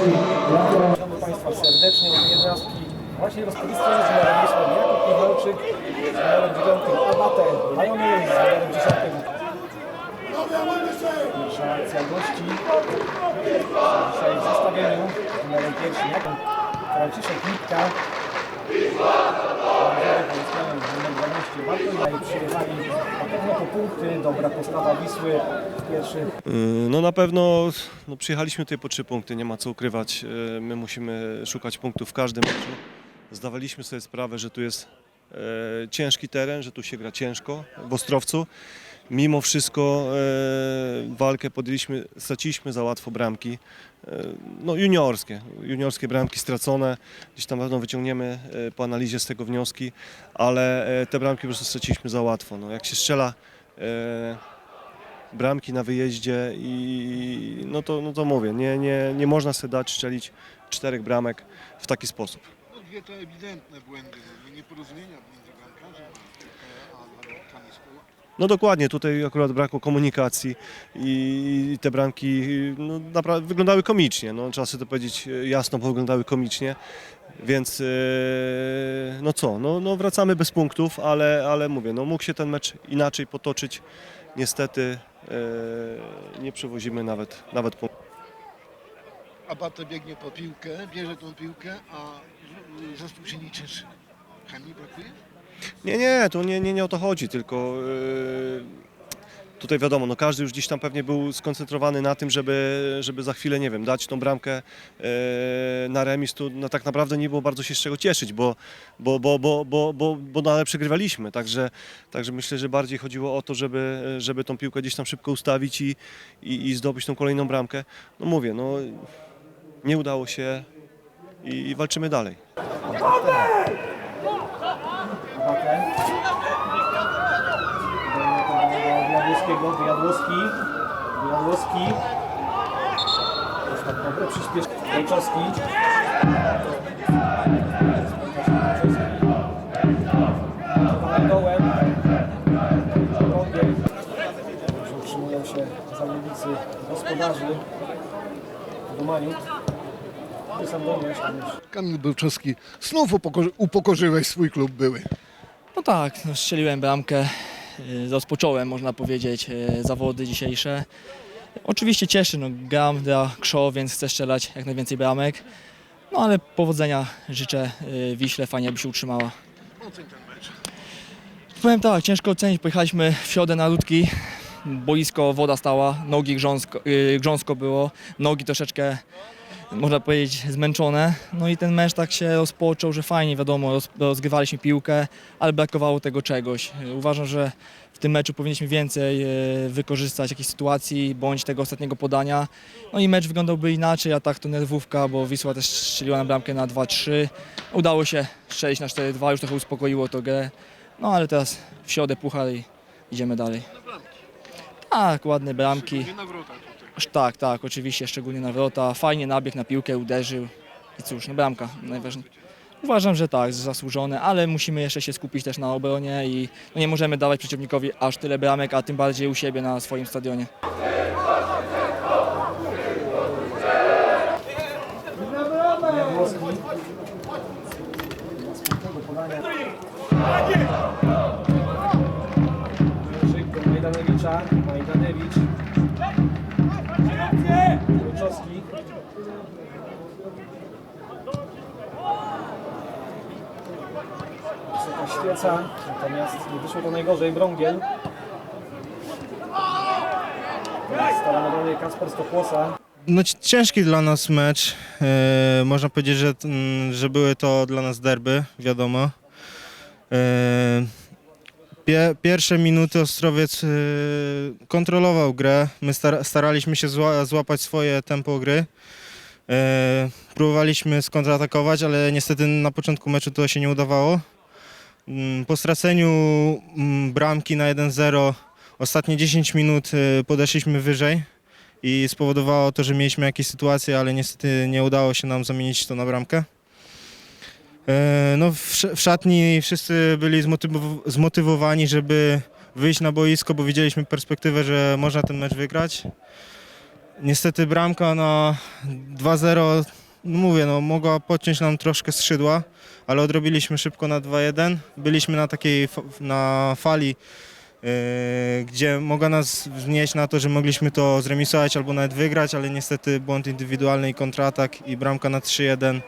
Witamy Państwa serdecznie od jednostki właśnie rozpoczęliśmy z numerem 8 Jakub Michałczyk, z numerem 9 Abate Lionel, z numerem 10 Pierwsza akcja gości. Dzisiaj w zestawieniu z numerem 1 Jakub Franciszek Litka numer 12 Bartosz przyjechali na pewno po punkty, dobra postawa Wisły w pierwszych Yy, No na pewno no przyjechaliśmy tutaj po trzy punkty, nie ma co ukrywać. Yy, My musimy szukać punktów w każdym meczu. Zdawaliśmy sobie sprawę, że tu jest e, ciężki teren, że tu się gra ciężko w Ostrowcu. Mimo wszystko e, walkę podjęliśmy, straciliśmy za łatwo bramki. E, no juniorskie, juniorskie bramki stracone. Gdzieś tam pewno wyciągniemy e, po analizie z tego wnioski, ale e, te bramki po prostu straciliśmy za łatwo. No, jak się strzela e, bramki na wyjeździe i no to, no to mówię, nie, nie, nie można sobie dać strzelić czterech bramek w taki sposób. No dwie to ewidentne błędy, no, nieporozumienia między bramkarzem a, a zawodnikami szkoły. No dokładnie, tutaj akurat brakło komunikacji i te bramki no, naprawdę wyglądały komicznie, no, trzeba sobie to powiedzieć jasno, bo wyglądały komicznie, więc e, no co, no, no wracamy bez punktów, ale, ale mówię, no mógł się ten mecz inaczej potoczyć, niestety e, nie przewozimy nawet, nawet punktów. Abate biegnie po piłkę, bierze tą piłkę, a zespół się nie cieszy. Chemii brakuje? Nie, nie, to nie, nie, nie o to chodzi, tylko yy, tutaj wiadomo, no każdy już gdzieś tam pewnie był skoncentrowany na tym, żeby, żeby za chwilę, nie wiem, dać tą bramkę yy, na remis, tu no, tak naprawdę nie było bardzo się z czego cieszyć, bo, bo, bo, bo, bo, bo, bo dalej przegrywaliśmy, także, także myślę, że bardziej chodziło o to, żeby, żeby tą piłkę gdzieś tam szybko ustawić i, i, i zdobyć tą kolejną bramkę. No mówię, no nie udało się i, i walczymy dalej. Wyjadłowskiego, Wyjadłowski, Wyjadłowski. Ostatnio dobre przyspieszenie. Wojczowski. Dołem. Rągiel. Utrzymują się zawodnicy gospodarzy. Sam domiesz, Kamil Bełczowski, znów upokorzy, upokorzyłeś swój klub były. No tak, no strzeliłem bramkę, rozpocząłem można powiedzieć y, zawody dzisiejsze. Oczywiście cieszy, no gram dla Krzo, więc chcę strzelać jak najwięcej bramek. No ale powodzenia życzę y, Wiśle, fajnie by się utrzymała. Powiem tak, ciężko ocenić, pojechaliśmy w środę na ludki, boisko, woda stała, nogi grząsko, grząsko było, nogi troszeczkę można powiedzieć zmęczone. No i ten mecz tak się rozpoczął, że fajnie, wiadomo, roz, rozgrywaliśmy piłkę, ale brakowało tego czegoś. Uważam, że w tym meczu powinniśmy więcej y, wykorzystać jakichś sytuacji, bądź tego ostatniego podania. No i mecz wyglądałby inaczej, a tak to nerwówka, bo Wisła też strzeliła na bramkę na 2-3. Udało się strzelić na 4-2, już trochę uspokoiło to grę. No ale teraz w środę puchar i idziemy dalej. Tak, ładne bramki. Tak, tak, oczywiście, szczególnie na wrota. Fajnie nabiegł na piłkę, uderzył. I cóż, no bramka najważniejsza. Uważam, że tak, zasłużone, ale musimy jeszcze się skupić też na obronie i no nie możemy dawać przeciwnikowi aż tyle bramek, a tym bardziej u siebie na swoim stadionie. Świeca, natomiast nie wyszło to najgorzej. Brągiel. Stara na Kasper Stokłosa. No ci- ciężki dla nas mecz. E, można powiedzieć, że, mm, że były to dla nas derby, wiadomo. E, pie, pierwsze minuty Ostrowiec e, kontrolował grę. My star, staraliśmy się zła, złapać swoje tempo gry. Próbowaliśmy skontratakować, ale niestety na początku meczu to się nie udawało. Mm, Po straceniu mm, bramki na 1-0 ostatnie 10 minut e, podeszliśmy wyżej i spowodowało to, że mieliśmy jakieś sytuacje, ale niestety nie udało się nam zamienić to na bramkę. E, No, w, sz- w szatni wszyscy byli zmotyw- zmotywowani, żeby wyjść na boisko, bo widzieliśmy perspektywę, że można ten mecz wygrać. Niestety bramka na 2-0, no mówię, no mogła podciąć nam troszkę skrzydła, ale odrobiliśmy szybko na 2-1. Byliśmy na takiej fa- na fali, yy, gdzie mogła nas wznieść na to, że mogliśmy to zremisować albo nawet wygrać, ale niestety błąd indywidualny i kontratak i bramka na 3-1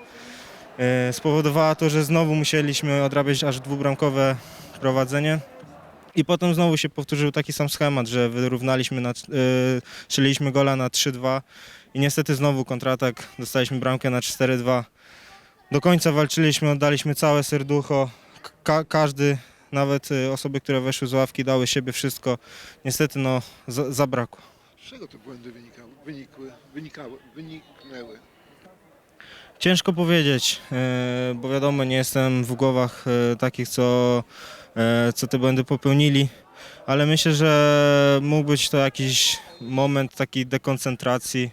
yy, spowodowała to, że znowu musieliśmy odrabiać aż dwubramkowe prowadzenie. I potem znowu się powtórzył taki sam schemat, że wyrównaliśmy, na, yy, gola na 3-2 i niestety znowu kontratak, dostaliśmy bramkę na 4-2. Do końca walczyliśmy, oddaliśmy całe serducho, Ka- każdy, nawet y, osoby, które weszły z ławki, dały siebie wszystko. Niestety no, za- zabrakło. Z czego te błędy wynikały, wynikły, wynikały, wyniknęły? Ciężko powiedzieć, e, bo wiadomo, nie jestem w głowach e, takich, co, e, co te błędy popełnili, ale myślę, że mógł być to jakiś moment takiej dekoncentracji,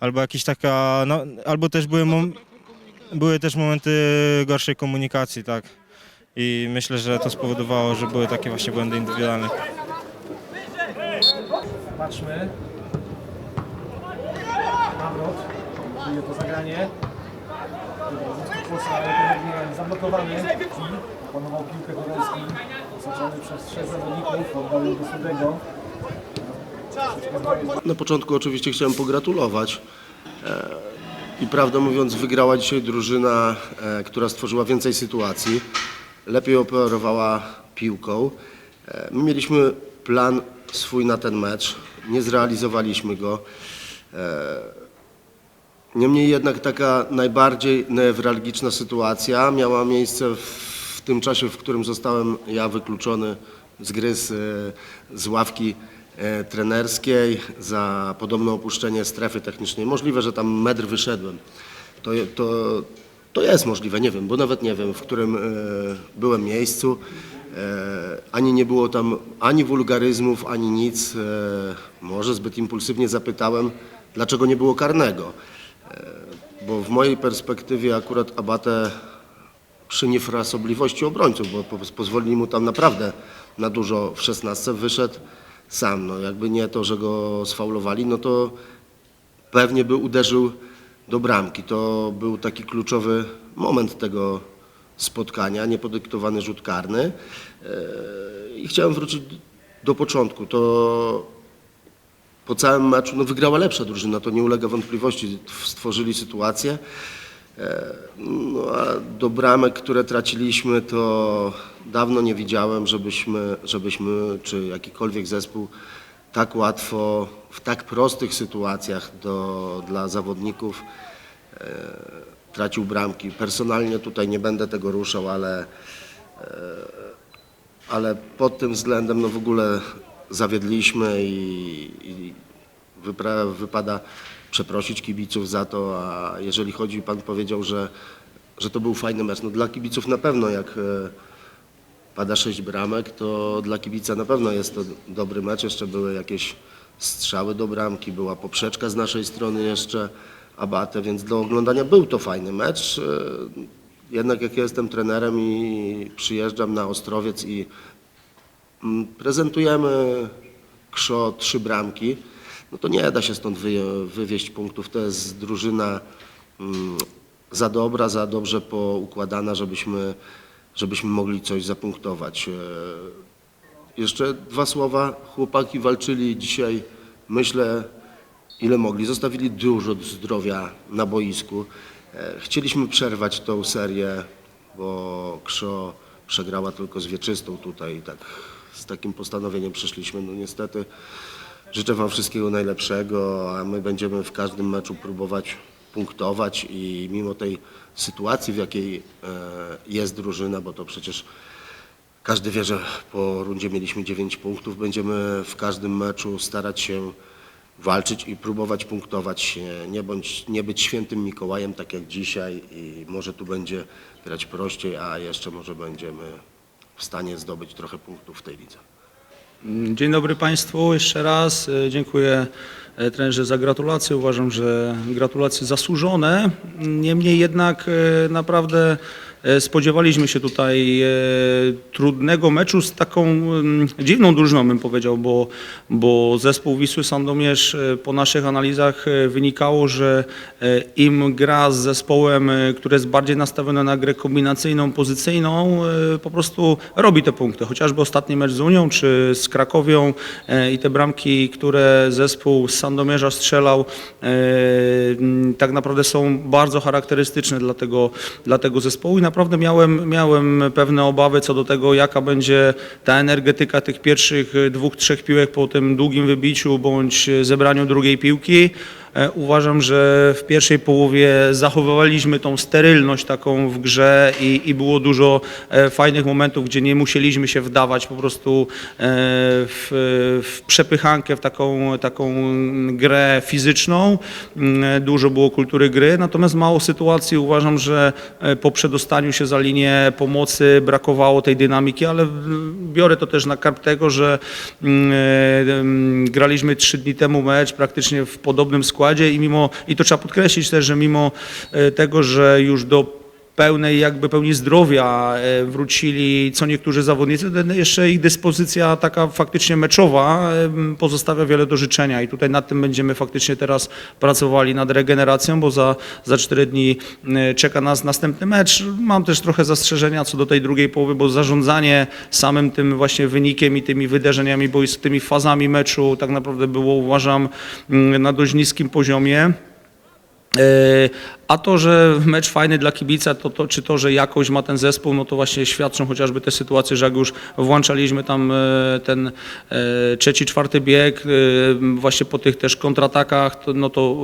albo jakiś taka, no, albo też były, mom, były też momenty gorszej komunikacji, tak. I myślę, że to spowodowało, że były takie właśnie błędy indywidualne. Patrzmy. Nawrot. Próbuje to zagranie. Kłosa, zablokowany. Panował piłkę Gorolski. Osaczony przez trzech zawodników. Oddał do Sudego. Na początku oczywiście chciałem pogratulować. E, I prawdę mówiąc, wygrała dzisiaj drużyna, e, która stworzyła więcej sytuacji, lepiej operowała piłką. E, My mieliśmy plan swój na ten mecz, nie zrealizowaliśmy go. Niemniej jednak taka najbardziej newralgiczna sytuacja miała miejsce w tym czasie, w którym zostałem ja wykluczony z gry, z, z ławki trenerskiej za podobne opuszczenie strefy technicznej. Możliwe, że tam metr wyszedłem. To, to, to jest możliwe, nie wiem, bo nawet nie wiem, w którym e, byłem miejscu. E, ani nie było tam ani wulgaryzmów, ani nic. E, może zbyt impulsywnie zapytałem, dlaczego nie było karnego. Bo w mojej perspektywie akurat Abate przy niefrasobliwości obrońców, bo po- pozwolili mu tam naprawdę na dużo w 16, wyszedł sam. No, jakby nie to, że go sfaulowali, no to pewnie by uderzył do bramki. To był taki kluczowy moment tego spotkania, niepodyktowany rzut karny. Eee, I chciałem wrócić do początku. To po całym meczu no, wygrała lepsza drużyna, to nie ulega wątpliwości. Stworzyli sytuację. E, No a do bramek, które traciliśmy, to dawno nie widziałem, żebyśmy, żebyśmy czy jakikolwiek zespół tak łatwo, w tak prostych sytuacjach do, dla zawodników e, tracił bramki. Personalnie tutaj nie będę tego ruszał, ale ale pod tym względem no w ogóle zawiedliśmy i, i wypada przeprosić kibiców za to, a jeżeli chodzi, pan powiedział, że, że to był fajny mecz, no dla kibiców na pewno jak e, pada sześć bramek, to dla kibica na pewno jest to dobry mecz, jeszcze były jakieś strzały do bramki, była poprzeczka z naszej strony jeszcze, Abate, więc do oglądania był to fajny mecz. E, Jednak jak ja jestem trenerem i przyjeżdżam na Ostrowiec i mm, prezentujemy KSZO trzy bramki, no to nie da się stąd wy, wywieźć punktów. To jest drużyna mm, za dobra, za dobrze poukładana, żebyśmy, żebyśmy mogli coś zapunktować. E, Jeszcze dwa słowa. Chłopaki walczyli dzisiaj, myślę, ile mogli. Zostawili dużo zdrowia na boisku. E, Chcieliśmy przerwać tą serię, bo Krzo przegrała tylko z Wieczystą tutaj. Tak, z takim postanowieniem przyszliśmy. No niestety życzę Wam wszystkiego najlepszego, a my będziemy w każdym meczu próbować punktować i mimo tej sytuacji, w jakiej e, jest drużyna, bo to przecież każdy wie, że po rundzie mieliśmy 9 punktów. Będziemy w każdym meczu starać się walczyć i próbować punktować. Nie, bądź, nie być świętym Mikołajem, tak jak dzisiaj i może tu będzie grać prościej, a jeszcze może będziemy w stanie zdobyć trochę punktów w tej lidze. Dzień dobry Państwu jeszcze raz. Dziękuję trenerze za gratulacje. Uważam, że gratulacje zasłużone. Niemniej jednak e, naprawdę e, spodziewaliśmy się tutaj e, trudnego meczu z taką mm, dziwną drużyną, bym powiedział, bo, bo zespół Wisły Sandomierz e, po naszych analizach e, wynikało, że e, im gra z zespołem, e, który jest bardziej nastawiony na grę kombinacyjną, pozycyjną, e, po prostu robi te punkty. Chociażby ostatni mecz z Unią czy z Krakowią e, i te bramki, które zespół Sandomierza strzelał, e, tak naprawdę są bardzo charakterystyczne dla tego, dla tego zespołu i naprawdę miałem, miałem pewne obawy co do tego, jaka będzie ta energetyka tych pierwszych e, dwóch, trzech piłek po tym długim wybiciu bądź zebraniu drugiej piłki. E, Uważam, że w pierwszej połowie zachowywaliśmy tą sterylność taką w grze i, i było dużo e, fajnych momentów, gdzie nie musieliśmy się wdawać po prostu e, w, w przepychankę, w taką, taką grę fizyczną. Mm, Dużo było kultury gry, natomiast mało sytuacji uważam, że po przedostaniu się za linię pomocy brakowało tej dynamiki, ale biorę to też na karp tego, że mm, graliśmy trzy dni temu mecz praktycznie w podobnym składzie i mimo, i to trzeba podkreślić też, że mimo e, tego, że już do pełnej jakby pełni zdrowia e, wrócili co niektórzy zawodnicy, jeszcze ich dyspozycja taka faktycznie meczowa e, pozostawia wiele do życzenia i tutaj nad tym będziemy faktycznie teraz pracowali nad regeneracją, bo za, za cztery dni e, czeka nas następny mecz. Mam też trochę zastrzeżenia co do tej drugiej połowy, bo zarządzanie samym tym właśnie wynikiem i tymi wydarzeniami, bo tymi fazami meczu tak naprawdę było uważam mm, na dość niskim poziomie. A to, że mecz fajny dla kibica, to, to, czy to, że jakoś ma ten zespół, no to właśnie świadczą chociażby te sytuacje, że jak już włączaliśmy tam e, ten e, trzeci, czwarty bieg, e, właśnie po tych też kontratakach, to, no to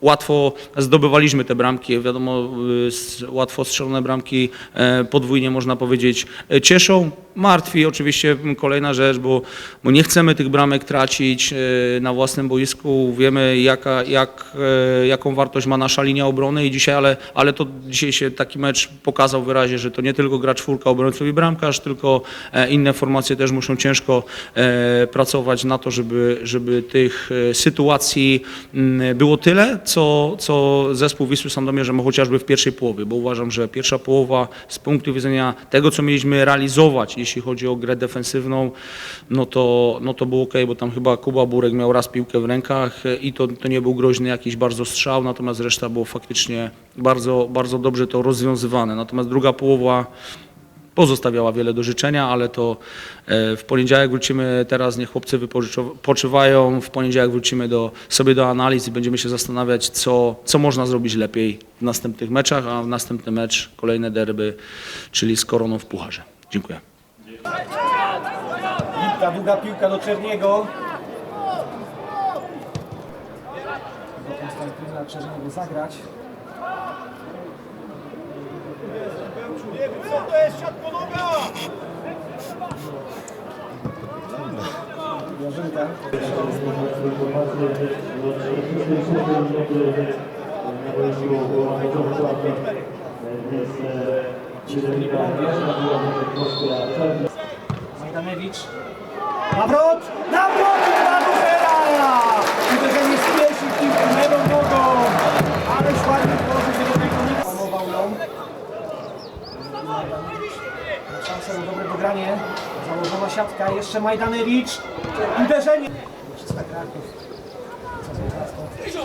łatwo zdobywaliśmy te bramki. Wiadomo, łatwo strzelone bramki podwójnie można powiedzieć cieszą. Martwi oczywiście kolejna rzecz, bo, bo nie chcemy tych bramek tracić na własnym boisku. Wiemy jaka, jak, jaką wartość ma nasza linia obrony i dzisiaj, ale, ale to dzisiaj się taki mecz pokazał wyraźnie, że to nie tylko gra czwórka obrońców i bramkarz, tylko e, inne formacje też muszą ciężko e, pracować na to, żeby, żeby tych e, sytuacji mm, było tyle, co, co zespół Wisły Sandomierze ma chociażby w pierwszej połowie, bo uważam, że pierwsza połowa z punktu widzenia tego, co mieliśmy realizować, jeśli chodzi o grę defensywną, no to, no to było ok, bo tam chyba Kuba Burek miał raz piłkę w rękach i to, to nie był groźny jakiś bardzo strzał, natomiast reszta było faktycznie bardzo, bardzo dobrze to rozwiązywane. Natomiast druga połowa pozostawiała wiele do życzenia, ale to e, w poniedziałek wrócimy, teraz niech chłopcy wypoczywają, w poniedziałek wrócimy do, sobie do analiz i będziemy się zastanawiać, co, co można zrobić lepiej w następnych meczach, a w następny mecz kolejne derby, czyli z Koroną w Pucharze. Dziękuję. Ta długa piłka do Czerniego. Do Konstantyna Czerniego zagrać. Jarzynka. Majdanewicz. Nawrot! Nawrot! Założona siatka. Jeszcze Majdanewicz. Uderzenie. Co.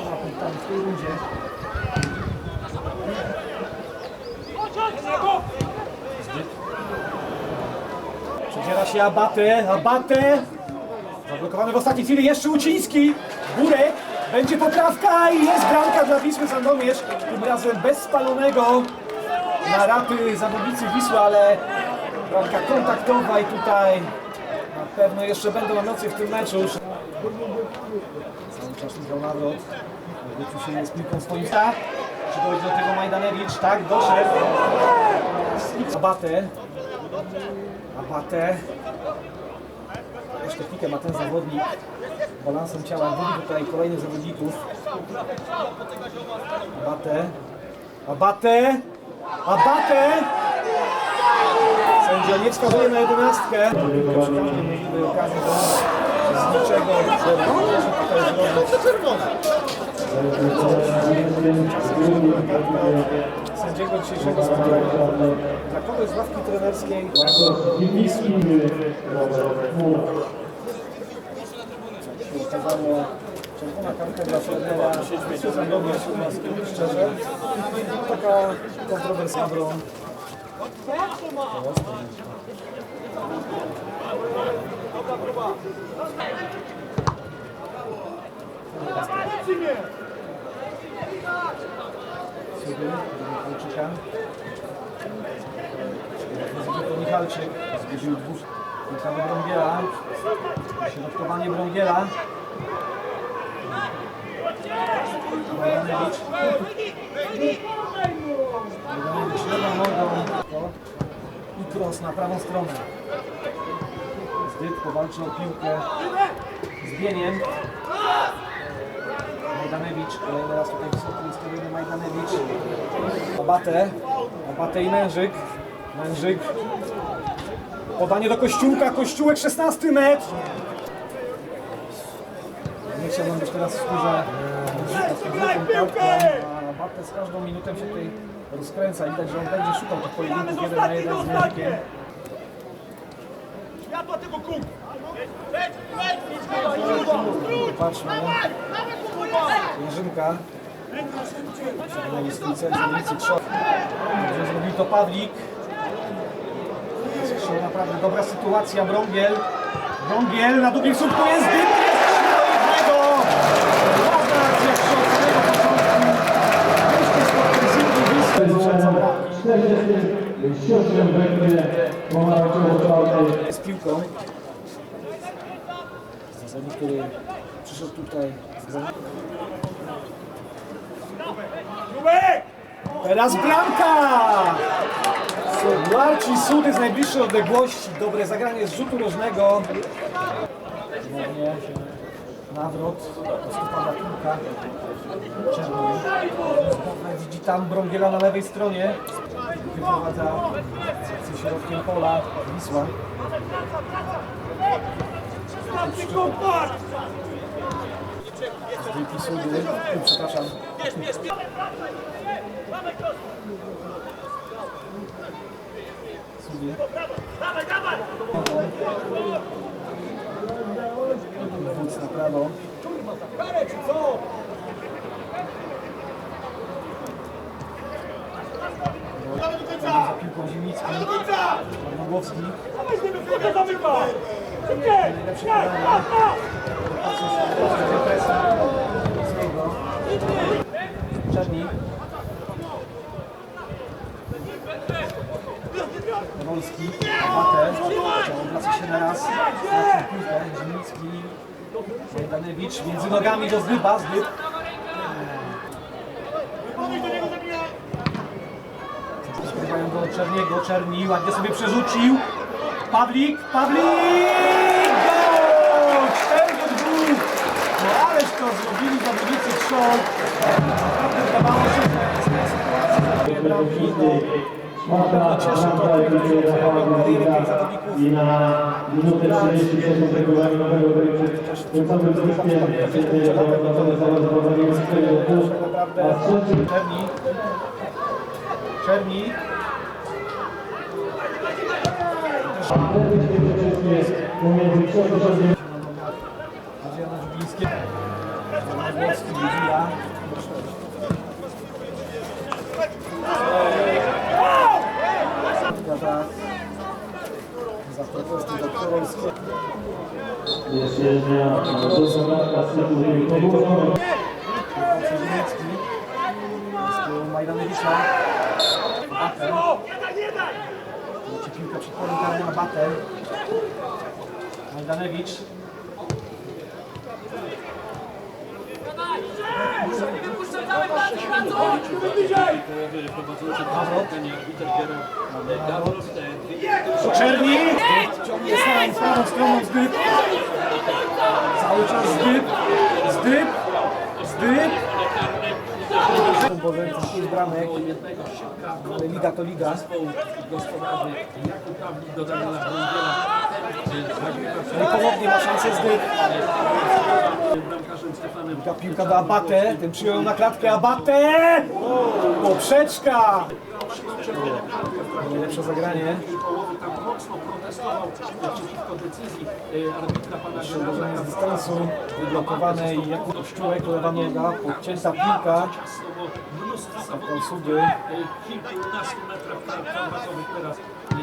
Przedziera się Abate, Abate. Zablokowany w ostatniej chwili jeszcze Uciński. Górek. Będzie poprawka i jest bramka dla Wisły Sandomierz. Tym razem bez spalonego na rapy zawodnicy Wisły, ale bramka kontaktowa i tutaj na pewno jeszcze będą emocje w tym meczu. Cały czas Michał Nawrot. Wrócił się z piłką swoim sta. Czy dojdzie do tego Majdanewicz? Tak, doszedł. Abate. Abate. Jeszcze technikę ma ten zawodnik. Balansem ciała widzi tutaj kolejnych zawodników. Abate. Abate. Abate. Nie wskazuje na jedenastkę. Z niczego może tutaj zrobić. Sędziego dzisiejszego spotkania kogoś z ławki trenerskiej Wisły. Okazało czerwona kartka dla trenera Wisły Sandomierz, szczerze. Taka kontrowersyjna broń. sobie do Michalczyka. To Michalczyk zgubił dwóch. Witamy Brągiela. Środkowanie Brągiela. Majdanowicz. Majdanowicz lewą nogą. I cross na prawą stronę. Zdyk powalczy o piłkę. Z Bieniem. Majdanewicz, kolejny raz tutaj wysoko ustawiony Majdanewicz. Abatę, Abatę i Mężyk. Mężyk. Podanie do Kościółka, Kościółek 16 metr. Nie chciałbym być teraz w skórze Abatę z każdą minutą się tutaj rozkręca. Widać, że on będzie szukał tych pojedynków jeden na jeden z Mężykiem. Patrzmy. Jerzynka. Przekonali stójce, dzielnicy trzech. Dobrze zrobił to Pawlik. Jest naprawdę dobra sytuacja. Brągiel. Brągiel na długim słupku jest dym. Bramki. Z piłką. Zawodnik, który przyszedł tutaj. Teraz bramka! Marcin Sudy z najbliższej odległości. Dobre zagranie z rzutu rożnego. Nawrot. Do Stefana Kulka. Czerwony. Widzi tam Brągiela na lewej stronie. Wyprowadza z środkiem pola Wisła. Wielki Sudy. Przepraszam. Sudy. Wódz na prawo. Piłką Zimnicki. Marnogłowski. Najlepszy podanie. Patrzę się, presja. Mocnego. Czernik. Wolski, Matę, wraca się na raz, na piłkę, Zimnicki, Majdanewicz, między nogami do zdyba, zdyb. Skrywają do Czerniego, Czerni, ładnie sobie przerzucił. Pawlik, Pawlik! Gol! 4 do 2! No ależ to zrobili zawodnicy trzon. Naprawdę wydawało się, że z tej sytuacji bramki. No, cieszy to kariery tych zawodników. I na minutę 30 sekund regulaminowego końcowym zyskiem zawodowania swojego pół, Naprawdę a trzeci Czerni. Czerni. pomiędzy książkiem Adriana Żubińskiego. Włoski, Lidia. Za protesty doktorskie. jest jeżdżenia do zobaczenia z tytułu tyłu Majdanowicza. Bater. Leci piłka przed polem karnym na Bater. Majdanewicz. Czerni! Ciągnie z prawą stroną zdyb. Cały czas zdyb, zdyb, zdyb. Bo ręce z pięć bramek. Ale liga to liga. gospodarzy Jakub Pawlik dodany na Brągiela No i ponownie ma szansę zdyć. Ta piłka do Abate, ten przyjął ją na klatkę Abate! Poprzeczka! Najlepsze zagranie. Uderzenie z dystansu, wyblokowane i Jakub Kościółek, lewa noga, podcięta piłka. Sudy. Jedno